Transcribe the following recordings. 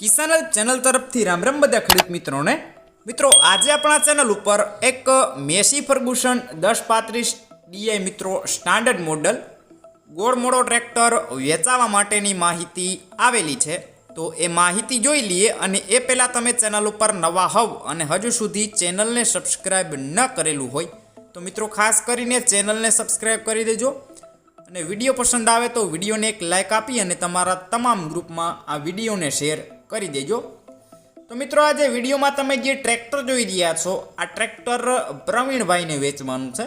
કિસાનલ channel તરફથી રામ રામ બધા ખેડૂત મિત્રોને. મિત્રો, આજે આપણા ચેનલ ઉપર એક મેસી ફર્ગુસન દસ પાંત્રીસ ડીઆઈ મિત્રો સ્ટાન્ડર્ડ મોડલ ગોળ મોડો ટ્રેક્ટર વેચાવા માટેની માહિતી આવેલી છે. તો એ માહિતી જોઈ લઈએ અને એ પહેલાં તમે ચેનલ ઉપર નવા હોવ અને હજુ સુધી ચેનલને સબસ્ક્રાઈબ ન કરેલું હોય, તો મિત્રો ખાસ કરીને ચેનલને સબસ્ક્રાઈબ કરી દેજો. અને વીડિયો પસંદ આવે તો વિડીયોને એક લાઇક આપી અને તમારા તમામ ગ્રુપમાં આ વિડીયોને શેર કરી દેજો. તો મિત્રો, આજે વિડીયોમાં તમે જે ટ્રેક્ટર જોઈ રહ્યા છો, આ ટ્રેક્ટર પ્રવીણભાઈને વેચવાનું છે.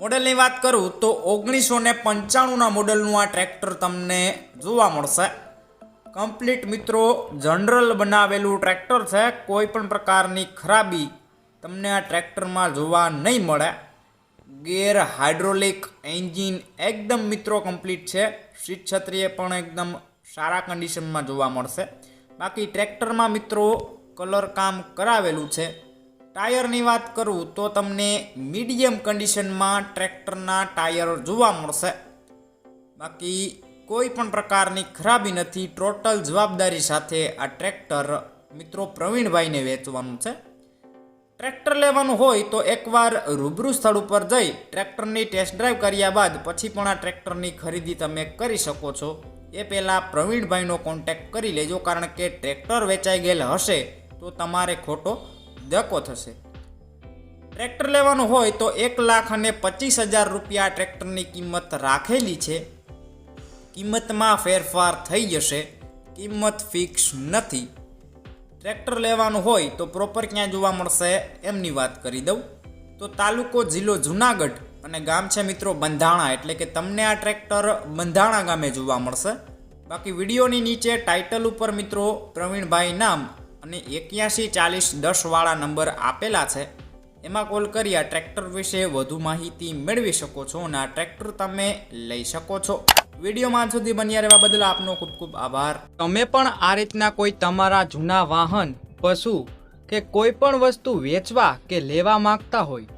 મોડલની વાત કરું તો ઓગણીસો ને પંચાણુંના મોડલનું આ ટ્રેક્ટર તમને જોવા મળશે. કમ્પ્લીટ મિત્રો, જનરલ બનાવેલું ટ્રેક્ટર છે. કોઈ પણ પ્રકારની ખરાબી તમને આ ટ્રેક્ટરમાં જોવા નહીં મળે. ગેર હાઇડ્રોલિક એન્જિન એકદમ મિત્રો કમ્પ્લીટ છે. સીટ છત્રીએ પણ એકદમ સારા કન્ડિશનમાં જોવા મળશે. બાકી ટ્રેક્ટરમાં મિત્રો કલર કામ કરાવેલું છે. ટાયરની વાત કરું તો તમને મીડિયમ કન્ડિશનમાં ટ્રેક્ટરના ટાયર જોવા મળશે. બાકી કોઈ પણ પ્રકારની ખરાબી નથી. ટોટલ જવાબદારી સાથે આ ટ્રેક્ટર મિત્રો પ્રવીણભાઈને વેચવાનું છે. ટ્રેક્ટર લેવાનું હોય તો એકવાર રૂબરૂ સ્થળ ઉપર જઈ ટ્રેક્ટરની ટેસ્ટ ડ્રાઈવ કર્યા બાદ પછી પણ આ ટ્રેક્ટરની ખરીદી તમે કરી શકો છો. એ પહેલાં પ્રવીણભાઈનો કોન્ટેક્ટ કરી લેજો, કારણ કે ટ્રેક્ટર વેચાઈ ગયેલ હશે તો તમારે ખોટો ધક્કો થશે. ટ્રેક્ટર લેવાનું હોય તો એક લાખ અને પચીસ હજાર રૂપિયા ટ્રેક્ટરની કિંમત રાખેલી છે. કિંમતમાં ફેરફાર થઈ જશે. કિંમત ફિક્સ નથી. ટ્રેક્ટર લેવાનું હોય તો પ્રોપર ક્યાં જોવા મળશે, એમની વાત કરી દઉં. તો તાલુકો જિલ્લો જુનાગઢ અને ગામ છે મિત્રો બંધાણા, એટલે કે તમને આ ટ્રેક્ટર બંધાણા ગામે જોવા મળશે. બાકી વિડીયોની નીચે ટાઇટલ ઉપર મિત્રો પ્રવીણભાઈ નામ અને એક્યાસી ચાલીસ દસવાળા નંબર આપેલા છે. એમાં કોલ કરી આ ટ્રેક્ટર વિશે વધુ માહિતી મેળવી શકો છો અને આ ટ્રેક્ટર તમે લઈ શકો છો. વિડીયોમાં સુધી બન્યા રહેવા બદલ આપનો ખૂબ ખૂબ આભાર. તમે પણ આ રીતના કોઈ તમારા જૂના વાહન, પશુ કે કોઈ પણ વસ્તુ વેચવા કે લેવા માંગતા હોય